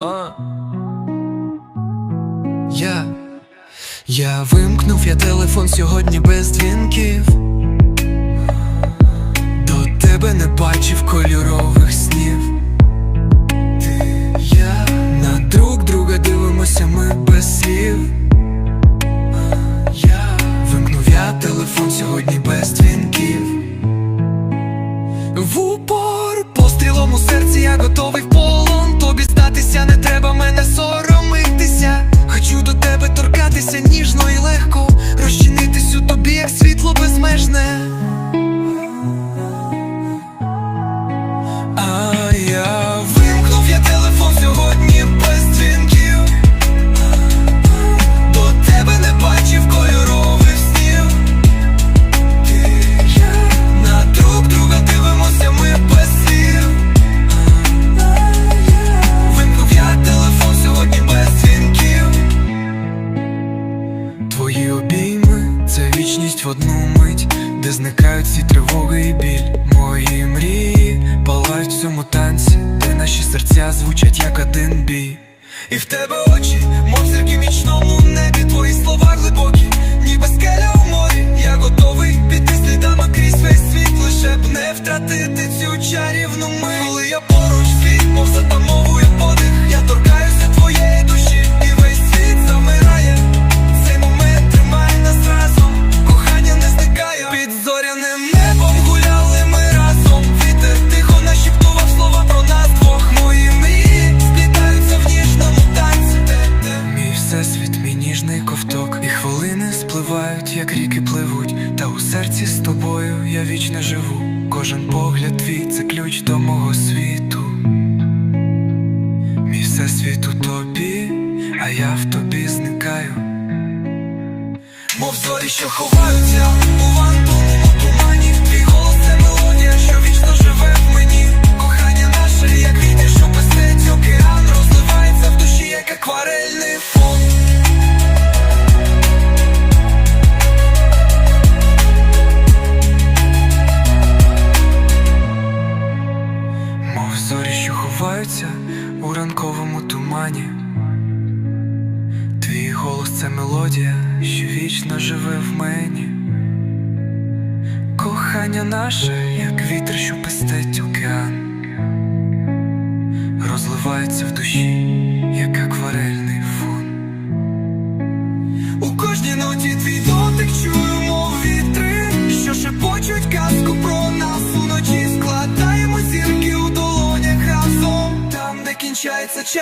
А. Я, я вимкнув я телефон сьогодні без дзвінків. До тебе не бачив кольорових де зникають всі тривоги і біль. Мої мрії палають в цьому танці, де наші серця звучать як один бій. І в тебе очі, мов зірки в нічному небі, ніжний ковток, і хвилини спливають, як ріки пливуть. Та у серці з тобою я вічно живу. Кожен погляд твій це ключ до мого світу. Мій всесвіт у тобі, а я в тобі зникаю. Мов зорі, що ховаються ховаються у ранковому тумані Твій голос це мелодія, що вічно живе в мені. Кохання наше, як вітер, що пестить океан, розливається в душі, як акварельний фон. У кожній ноті твій дотик чую, мов вітри, що шепочуть казку про нас уночі